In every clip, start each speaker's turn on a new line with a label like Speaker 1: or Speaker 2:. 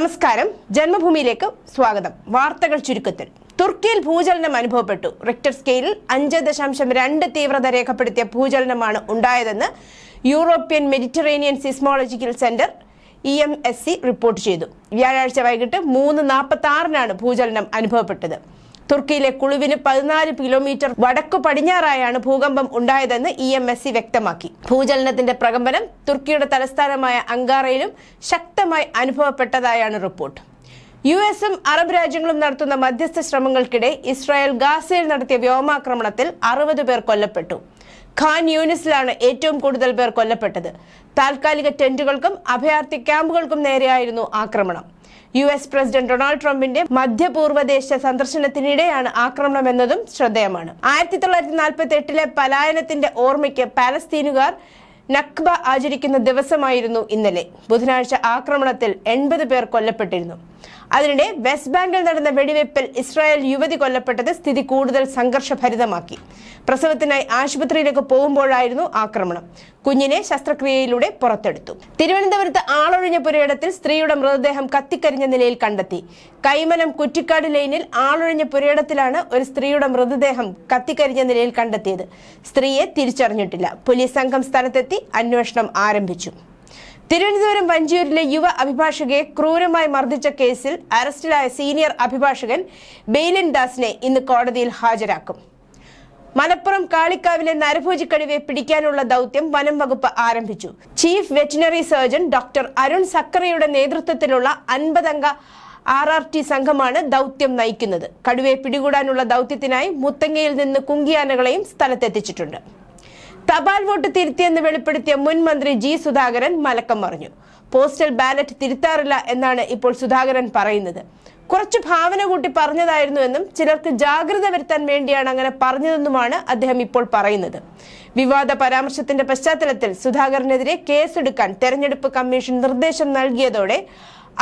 Speaker 1: നമസ്കാരം. ജന്മഭൂമിയിലേക്ക് സ്വാഗതം. വാർത്തകൾ ചുരുക്കത്തിൽ. തുർക്കിയിൽ ഭൂചലനം അനുഭവപ്പെട്ടു. റിക്ടർ സ്കെയിലിൽ അഞ്ച് ദശാംശം രണ്ട് തീവ്രത രേഖപ്പെടുത്തിയ ഭൂചലനമാണ് ഉണ്ടായതെന്ന് European Mediterranean seismological centre E M S C report ചെയ്തു. വ്യാഴാഴ്ച വൈകിട്ട് മൂന്ന് നാൽപ്പത്തി ആറിനാണ് ഭൂചലനം അനുഭവപ്പെട്ടത്. തുർക്കിയിലെ കുളുവിന് പതിനാല് കിലോമീറ്റർ വടക്കു പടിഞ്ഞാറായാണ് ഭൂകമ്പം ഉണ്ടായതെന്ന് ഇ എം എസ് സി വ്യക്തമാക്കി. ഭൂചലനത്തിന്റെ പ്രകമ്പനം തുർക്കിയുടെ തലസ്ഥാനമായ അങ്കാറയിലും ശക്തമായി അനുഭവപ്പെട്ടതായാണ് റിപ്പോർട്ട്. യു എസും അറബ് രാജ്യങ്ങളും നടത്തുന്ന മധ്യസ്ഥ ശ്രമങ്ങൾക്കിടെ ഇസ്രായേൽ ഗാസയിൽ നടത്തിയ വ്യോമാക്രമണത്തിൽ അറുപത് പേർ കൊല്ലപ്പെട്ടു. ഖാൻ യൂണിസിലാണ് ഏറ്റവും കൂടുതൽ പേർ കൊല്ലപ്പെട്ടത്. താൽക്കാലിക ടെന്റുകൾക്കും അഭയാർത്ഥി ക്യാമ്പുകൾക്കും നേരെയായിരുന്നു ആക്രമണം. യു എസ് പ്രസിഡന്റ് ഡൊണാൾഡ് ട്രംപിന്റെ മധ്യപൂർവദേശ സന്ദർശനത്തിനിടെയാണ് ആക്രമണം എന്നതും ശ്രദ്ധേയമാണ്. ആയിരത്തി തൊള്ളായിരത്തി നാൽപ്പത്തി എട്ടിലെ പലായനത്തിന്റെ ഓർമ്മയ്ക്ക് പാലസ്തീനുകാർ നഖ്ബ ആചരിക്കുന്ന ദിവസമായിരുന്നു ഇന്നലെ. ബുധനാഴ്ച ആക്രമണത്തിൽ എൺപത് പേർ കൊല്ലപ്പെട്ടിരുന്നു. അതിനിടെ വെസ്റ്റ് ബാങ്കിൽ നടന്ന വെടിവെപ്പിൽ ഇസ്രായേൽ യുവതി കൊല്ലപ്പെട്ടത് സ്ഥിതി കൂടുതൽ സംഘർഷഭരിതമാക്കി. പ്രസവത്തിനായി ആശുപത്രിയിലേക്ക് പോകുമ്പോഴായിരുന്നു ആക്രമണം. കുഞ്ഞിനെ ശസ്ത്രക്രിയയിലൂടെ പുറത്തെടുത്തു. തിരുവനന്തപുരത്ത് ആളൊഴിഞ്ഞ പുരയിടത്തിൽ സ്ത്രീയുടെ മൃതദേഹം കത്തിക്കരിഞ്ഞ നിലയിൽ കണ്ടെത്തി. കൈമനം കുറ്റിക്കാട് ലൈനിൽ ആളൊഴിഞ്ഞ പുരയിടത്തിലാണ് ഒരു സ്ത്രീയുടെ മൃതദേഹം കത്തിക്കരിഞ്ഞ നിലയിൽ കണ്ടെത്തിയത്. സ്ത്രീയെ തിരിച്ചറിഞ്ഞിട്ടില്ല. പോലീസ് സംഘം സ്ഥലത്തെത്തി അന്വേഷണം ആരംഭിച്ചു. തിരുവനന്തപുരം വഞ്ചിയൂരിലെ യുവ അഭിഭാഷകയെ ക്രൂരമായി മർദ്ദിച്ച കേസിൽ അറസ്റ്റിലായ സീനിയർ അഭിഭാഷകൻ ബെയിലിൻ ദാസിനെ ഇന്ന് കോടതിയിൽ ഹാജരാക്കും. മലപ്പുറം കാളിക്കാവിലെ നരഭോജിക്കടുവയെ പിടിക്കാനുള്ള ദൗത്യം വനം വകുപ്പ് ആരംഭിച്ചു. Chief veterinary surgeon doctor Arun സക്കറയുടെ നേതൃത്വത്തിലുള്ള അൻപതംഗ ആർ ആർ ടി സംഘമാണ് ദൗത്യം നയിക്കുന്നത്. കടുവയെ പിടികൂടാനുള്ള ദൗത്യത്തിനായി മുത്തങ്ങയിൽ നിന്ന് കുങ്കിയാനകളെയും സ്ഥലത്തെത്തിച്ചിട്ടുണ്ട്. തപാൽ വോട്ട് തിരുത്തിയെന്ന് വെളിപ്പെടുത്തിയ മുൻ മന്ത്രി ജി സുധാകരൻ മലക്കം മറിഞ്ഞു. പോസ്റ്റൽ ബാലറ്റ് തിരുത്താറില്ല എന്നാണ് ഇപ്പോൾ സുധാകരൻ പറയുന്നത്. കുറച്ച് ഭാവന കൂട്ടി പറഞ്ഞതായിരുന്നുവെന്നും ചിലർക്ക് ജാഗ്രത വരുത്താൻ വേണ്ടിയാണ് അങ്ങനെ പറഞ്ഞതെന്നുമാണ് അദ്ദേഹം ഇപ്പോൾ പറയുന്നത്. വിവാദ പരാമർശത്തിന്റെ പശ്ചാത്തലത്തിൽ സുധാകരനെതിരെ കേസെടുക്കാൻ തെരഞ്ഞെടുപ്പ് കമ്മീഷൻ നിർദ്ദേശം നൽകിയതോടെ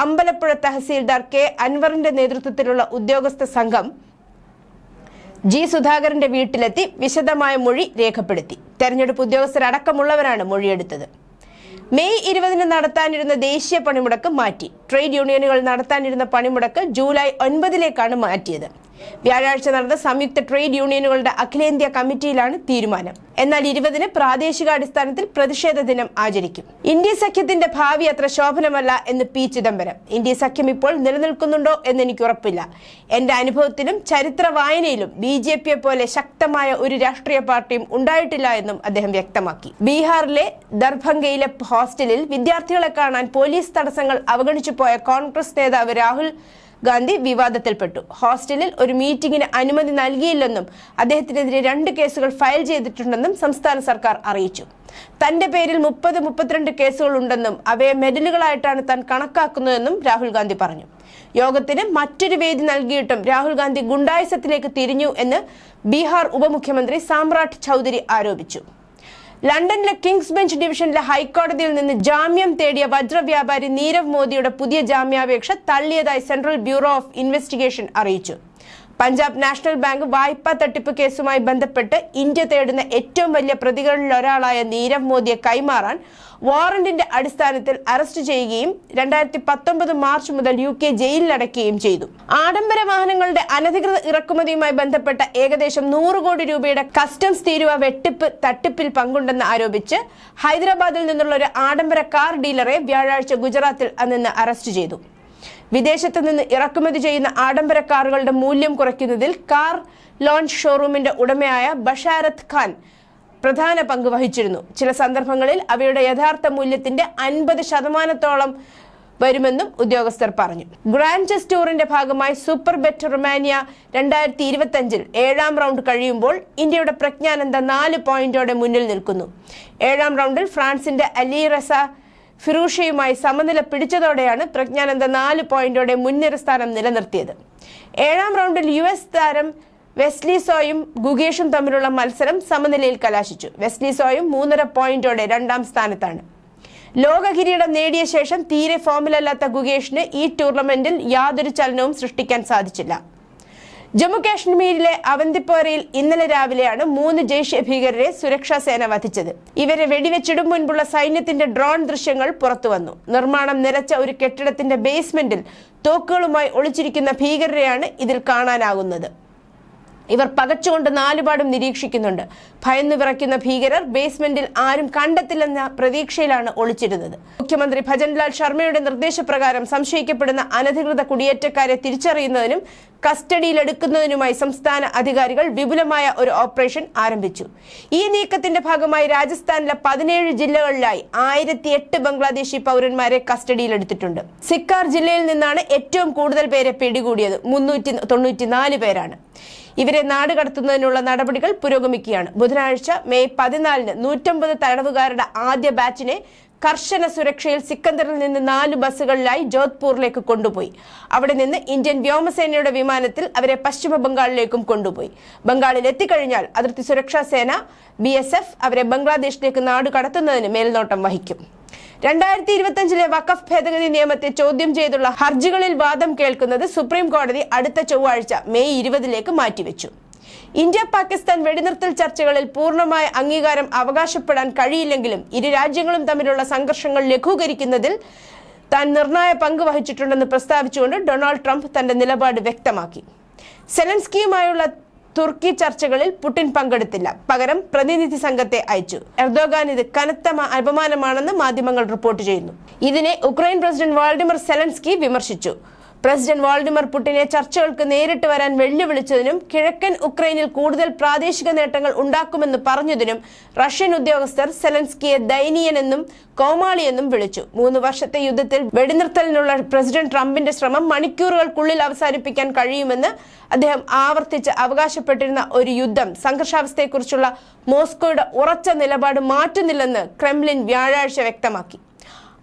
Speaker 1: അമ്പലപ്പുഴ തഹസീൽദാർ കെ അൻവറിന്റെ നേതൃത്വത്തിലുള്ള ഉദ്യോഗസ്ഥ സംഘം ജി സുധാകരന്റെ വീട്ടിലെത്തി വിശദമായ മൊഴി രേഖപ്പെടുത്തി. തെരഞ്ഞെടുപ്പ് ഉദ്യോഗസ്ഥരടക്കമുള്ളവരാണ് മൊഴിയെടുത്തത്. മെയ് ഇരുപതിന് നടത്താനിരുന്ന ദേശീയ പണിമുടക്ക് മാറ്റി. ട്രേഡ് യൂണിയനുകൾ നടത്താനിരുന്ന പണിമുടക്ക് ജൂലൈ ഒൻപതിലേക്കാണ് മാറ്റിയത്. വ്യാഴാഴ്ച നടന്ന സംയുക്ത ട്രേഡ് യൂണിയനുകളുടെ അഖിലേന്ത്യാ കമ്മിറ്റിയിലാണ് തീരുമാനം. എന്നാൽ ഇരുപതിന് പ്രാദേശികാടിസ്ഥാനത്തിൽ പ്രതിഷേധ ദിനം ആചരിക്കും. ഇന്ത്യ സഖ്യത്തിന്റെ ഭാവി അത്ര ശോഭനമല്ല എന്ന് പി ചിദംബരം. ഇന്ത്യ സഖ്യം ഇപ്പോൾ നിലനിൽക്കുന്നുണ്ടോ എന്ന് എനിക്ക് ഉറപ്പില്ല. എന്റെ അനുഭവത്തിലും ചരിത്ര വായനയിലും ബി ജെ പിയെ പോലെ ശക്തമായ ഒരു രാഷ്ട്രീയ പാർട്ടിയും ഉണ്ടായിട്ടില്ല എന്നും അദ്ദേഹം വ്യക്തമാക്കി. ബീഹാറിലെ ദർഭംഗയിലെ ഹോസ്റ്റലിൽ വിദ്യാർത്ഥികളെ കാണാൻ പോലീസ് തടസ്സങ്ങൾ അവഗണിച്ചു പോയ കോൺഗ്രസ് നേതാവ് രാഹുൽ ഗാന്ധി വിവാദത്തിൽപ്പെട്ടു. ഹോസ്റ്റലിൽ ഒരു മീറ്റിംഗിന് അനുമതി നൽകിയില്ലെന്നും അദ്ദേഹത്തിനെതിരെ രണ്ട് കേസുകൾ ഫയൽ ചെയ്തിട്ടുണ്ടെന്നും സംസ്ഥാന സർക്കാർ അറിയിച്ചു. തന്റെ പേരിൽ മുപ്പത് മുപ്പത്തിരണ്ട് കേസുകൾ ഉണ്ടെന്നും അവയെ മെഡലുകളായിട്ടാണ് താൻ കണക്കാക്കുന്നതെന്നും രാഹുൽ ഗാന്ധി പറഞ്ഞു. യോഗത്തിന് മറ്റൊരു വേദി നൽകിയിട്ടും രാഹുൽ ഗാന്ധി ഗുണ്ടായുസത്തിലേക്ക് തിരിഞ്ഞു എന്ന് ബീഹാർ ഉപമുഖ്യമന്ത്രി സാമ്രാട്ട് ചൗധരി ആരോപിച്ചു. ലണ്ടനിലെ കിങ്സ് ബെഞ്ച് ഡിവിഷനിലെ ഹൈക്കോടതിയിൽ നിന്ന് ജാമ്യം തേടിയ വജ്രവ്യാപാരി നീരവ് മോദിയുടെ പുതിയ ജാമ്യാപേക്ഷ തള്ളിയതായി സെൻട്രൽ ബ്യൂറോ ഓഫ് ഇൻവെസ്റ്റിഗേഷൻ അറിയിച്ചു. പഞ്ചാബ് നാഷണൽ ബാങ്ക് വായ്പാ തട്ടിപ്പ് കേസുമായി ബന്ധപ്പെട്ട് ഇന്ത്യ തേടുന്ന ഏറ്റവും വലിയ പ്രതികളിൽ ഒരാളായ നീരവ് മോദിയെ കൈമാറാൻ വാറന്റിന്റെ അടിസ്ഥാനത്തിൽ അറസ്റ്റ് ചെയ്യുകയും രണ്ടായിരത്തി പത്തൊമ്പത് മാർച്ച് മുതൽ യു കെ ജയിലിലടക്കുകയും ചെയ്തു. ആഡംബര വാഹനങ്ങളുടെ അനധികൃത ഇറക്കുമതിയുമായി ബന്ധപ്പെട്ട ഏകദേശം നൂറ് കോടി രൂപയുടെ കസ്റ്റംസ് തീരുവ വെട്ടിപ്പ് തട്ടിപ്പിൽ പങ്കുണ്ടെന്ന് ആരോപിച്ച് ഹൈദരാബാദിൽ നിന്നുള്ള ഒരു ആഡംബര കാർ ഡീലറെ വ്യാഴാഴ്ച ഗുജറാത്തിൽ അന്ന് അറസ്റ്റ് ചെയ്തു. വിദേശത്ത് നിന്ന് ഇറക്കുമതി ചെയ്യുന്ന ആഡംബര കാറുകളുടെ മൂല്യം കുറയ്ക്കുന്നതിൽ കാർ ലോഞ്ച് ഷോറൂമിന്റെ ഉടമയായ ബഷാരത് ഖാൻ പ്രധാന പങ്ക് വഹിച്ചിരുന്നു. ചില സന്ദർഭങ്ങളിൽ അവയുടെ യഥാർത്ഥ മൂല്യത്തിന്റെ അൻപത് ശതമാനത്തോളം വരുമെന്നും ഉദ്യോഗസ്ഥർ പറഞ്ഞു. ഗ്രാൻഡ് ചെസ് ടൂറിന്റെ ഭാഗമായി സൂപ്പർ ബെറ്റ് റൊമാനിയ രണ്ടായിരത്തി ഇരുപത്തി അഞ്ചിൽ ഏഴാം റൗണ്ട് കഴിയുമ്പോൾ ഇന്ത്യയുടെ പ്രജ്ഞാനന്ദ നാല് പോയിന്റോടെ മുന്നിൽ നിൽക്കുന്നു. ഏഴാം റൗണ്ടിൽ ഫ്രാൻസിന്റെ അലി റസ ഫിറൂഷയുമായി സമനില പിടിച്ചതോടെയാണ് പ്രജ്ഞാനന്ദ നാല് പോയിന്റോടെ മുൻനിര സ്ഥാനം നിലനിർത്തിയത്. ഏഴാം റൗണ്ടിൽ യു എസ് താരം വെസ്ലി സോയും ഗുഗേഷും തമ്മിലുള്ള മത്സരം സമനിലയിൽ കലാശിച്ചു. വെസ്ലി സോയും മൂന്നര പോയിന്റോടെ രണ്ടാം സ്ഥാനത്താണ്. ലോക കിരീടം നേടിയ ശേഷം തീരെ ഫോമിലല്ലാത്ത ഗുഗേഷിന് ഈ ടൂർണമെന്റിൽ യാതൊരു ചലനവും സൃഷ്ടിക്കാൻ സാധിച്ചില്ല. ജമ്മു കാശ്മീരിലെ അവന്തിപ്പോരയിൽ ഇന്നലെ രാവിലെയാണ് മൂന്ന് ജെയ്ഷെ ഭീകരരെ സുരക്ഷാ സേന വധിച്ചത്. ഇവരെ വെടിവെച്ചിടും മുൻപുള്ള സൈന്യത്തിന്റെ ഡ്രോൺ ദൃശ്യങ്ങൾ പുറത്തുവന്നു നിർമ്മാണം നിലച്ച ഒരു കെട്ടിടത്തിന്റെ ബേസ്മെന്റിൽ തോക്കുകളുമായി ഒളിച്ചിരിക്കുന്ന ഭീകരരെയാണ് ഇതിൽ കാണാനാകുന്നത്. ഇവർ പകച്ചുകൊണ്ട് നാലുപാടും നിരീക്ഷിക്കുന്നുണ്ട്. ഭയന്നു വിറയ്ക്കുന്ന ഭീകരർ ബേസ്മെന്റിൽ ആരും കണ്ടെത്തില്ലെന്ന പ്രതീക്ഷയിലാണ് ഒളിച്ചിരുന്നത്. മുഖ്യമന്ത്രി ഭജൻലാൽ ശർമ്മയുടെ നിർദ്ദേശപ്രകാരം സംശയിക്കപ്പെടുന്ന അനധികൃത കുടിയേറ്റക്കാരെ തിരിച്ചറിയുന്നതിനും കസ്റ്റഡിയിലെടുക്കുന്നതിനുമായി സംസ്ഥാന അധികാരികൾ വിപുലമായ ഒരു ഓപ്പറേഷൻ ആരംഭിച്ചു. ഈ നീക്കത്തിന്റെ ഭാഗമായി രാജസ്ഥാനിലെ പതിനേഴ് ജില്ലകളിലായി ആയിരത്തി എട്ട് ബംഗ്ലാദേശി പൗരന്മാരെ കസ്റ്റഡിയിലെടുത്തിട്ടുണ്ട്. സിക്കാർ ജില്ലയിൽ നിന്നാണ് ഏറ്റവും കൂടുതൽ പേരെ പിടികൂടിയത്. മുന്നൂറ്റി തൊണ്ണൂറ്റിനാല് പേരാണ്. ഇവരെ നാട് കടത്തുന്നതിനുള്ള നടപടികൾ പുരോഗമിക്കുകയാണ്. ബുധനാഴ്ച മെയ് പതിനാലിന് നൂറ്റമ്പത് തടവുകാരുടെ ആദ്യ ബാച്ചിനെ കർശന സുരക്ഷയിൽ സിക്കന്ദറിൽ നിന്ന് നാല് ബസ്സുകളിലായി ജോധ്പൂരിലേക്ക് കൊണ്ടുപോയി. അവിടെ നിന്ന് ഇന്ത്യൻ വ്യോമസേനയുടെ വിമാനത്തിൽ അവരെ പശ്ചിമ ബംഗാളിലേക്കും കൊണ്ടുപോയി. ബംഗാളിൽ എത്തിക്കഴിഞ്ഞാൽ അതിർത്തി സുരക്ഷാ സേന ബി അവരെ ബംഗ്ലാദേശിലേക്ക് നാട് കടത്തുന്നതിന് മേൽനോട്ടം വഹിക്കും. രണ്ടായിരത്തി ഇരുപത്തിയഞ്ചിലെ വഖഫ് ഭേദഗതി നിയമത്തെ ചോദ്യം ചെയ്തുള്ള ഹർജികളിൽ വാദം കേൾക്കുന്നത് സുപ്രീം കോടതി അടുത്ത ചൊവ്വാഴ്ച മെയ് ഇരുപതിലേക്ക് മാറ്റിവെച്ചു. ഇന്ത്യ പാകിസ്ഥാൻ വെടിനിർത്തൽ ചർച്ചകളിൽ പൂർണമായ അംഗീകാരം അവകാശപ്പെടാൻ കഴിയില്ലെങ്കിലും ഇരു രാജ്യങ്ങളും തമ്മിലുള്ള സംഘർഷങ്ങൾ ലഘൂകരിക്കുന്നതിൽ താൻ നിർണായ പങ്ക് വഹിച്ചിട്ടുണ്ടെന്ന് പ്രസ്താവിച്ചുകൊണ്ട് ഡൊണാൾഡ് ട്രംപ് തന്റെ നിലപാട് വ്യക്തമാക്കി. സെലൻസ്കിയുമായുള്ള തുർക്കി ചർച്ചകളിൽ പുടിൻ പങ്കെടുത്തില്ല. പകരം പ്രതിനിധി സംഘത്തെ അയച്ചു. എർദോഗാൻ ഇത് കനത്ത അപമാനമാണെന്ന് മാധ്യമങ്ങൾ റിപ്പോർട്ട് ചെയ്യുന്നു. ഇതിനെ ഉക്രൈൻ പ്രസിഡന്റ് വാൾഡിമർ സെലൻസ്കി വിമർശിച്ചു. പ്രസിഡന്റ് വാൾഡിമർ പുടിനെ ചർച്ചകൾക്ക് നേരിട്ട് വരാൻ വെല്ലുവിളിച്ചതിനും കിഴക്കൻ ഉക്രൈനിൽ കൂടുതൽ പ്രാദേശിക നേട്ടങ്ങൾ ഉണ്ടാക്കുമെന്ന് പറഞ്ഞതിനും റഷ്യൻ ഉദ്യോഗസ്ഥർ സെലൻസ്കിയെ ദയനീയനെന്നും കോമാളിയെന്നും വിളിച്ചു. മൂന്ന് വർഷത്തെ യുദ്ധത്തിൽ വെടിനിർത്തലിനുള്ള പ്രസിഡന്റ് ട്രംപിന്റെ ശ്രമം മണിക്കൂറുകൾക്കുള്ളിൽ അവസാനിപ്പിക്കാൻ കഴിയുമെന്ന് അദ്ദേഹം ആവർത്തിച്ച് അവകാശപ്പെട്ടിരുന്ന ഒരു യുദ്ധം സംഘർഷാവസ്ഥയെക്കുറിച്ചുള്ള മോസ്കോയുടെ ഉറച്ച നിലപാട് മാറ്റുന്നില്ലെന്ന് ക്രെംലിൻ വ്യാഴാഴ്ച വ്യക്തമാക്കി.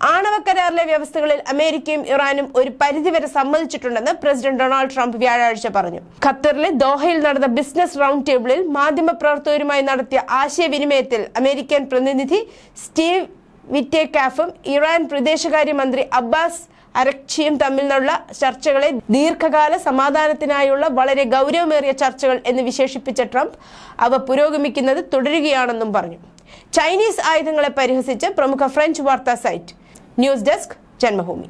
Speaker 1: ആണവ കരാറിലെ വ്യവസ്ഥകളിൽ അമേരിക്കയും ഇറാനും ഒരു പരിധിവരെ സമ്മതിച്ചിട്ടുണ്ടെന്ന് പ്രസിഡന്റ് ഡൊണാൾഡ് ട്രംപ് വ്യാഴാഴ്ച പറഞ്ഞു. ഖത്തറിലെ ദോഹയിൽ നടന്ന ബിസിനസ് റൗണ്ട് ടേബിളിൽ മാധ്യമപ്രവർത്തകരുമായി നടത്തിയ ആശയവിനിമയത്തിൽ അമേരിക്കൻ പ്രതിനിധി സ്റ്റീവ് വിറ്റേക്കാഫും ഇറാൻ വിദേശകാര്യമന്ത്രി അബ്ബാസ് അരക്ഷിയും തമ്മിലുള്ള ചർച്ചകളെ ദീർഘകാല സമാധാനത്തിനായുള്ള വളരെ ഗൗരവമേറിയ ചർച്ചകൾ എന്ന് വിശേഷിപ്പിച്ച ട്രംപ് അവ പുരോഗമിക്കുന്നത് തുടരുകയാണെന്നും പറഞ്ഞു. ചൈനീസ് ആയുധങ്ങളെ പരിഹസിച്ച് പ്രമുഖ ഫ്രഞ്ച് വാർത്താ സൈറ്റ് ന്യൂസ് ഡെസ്ക് ജന്മഭൂമി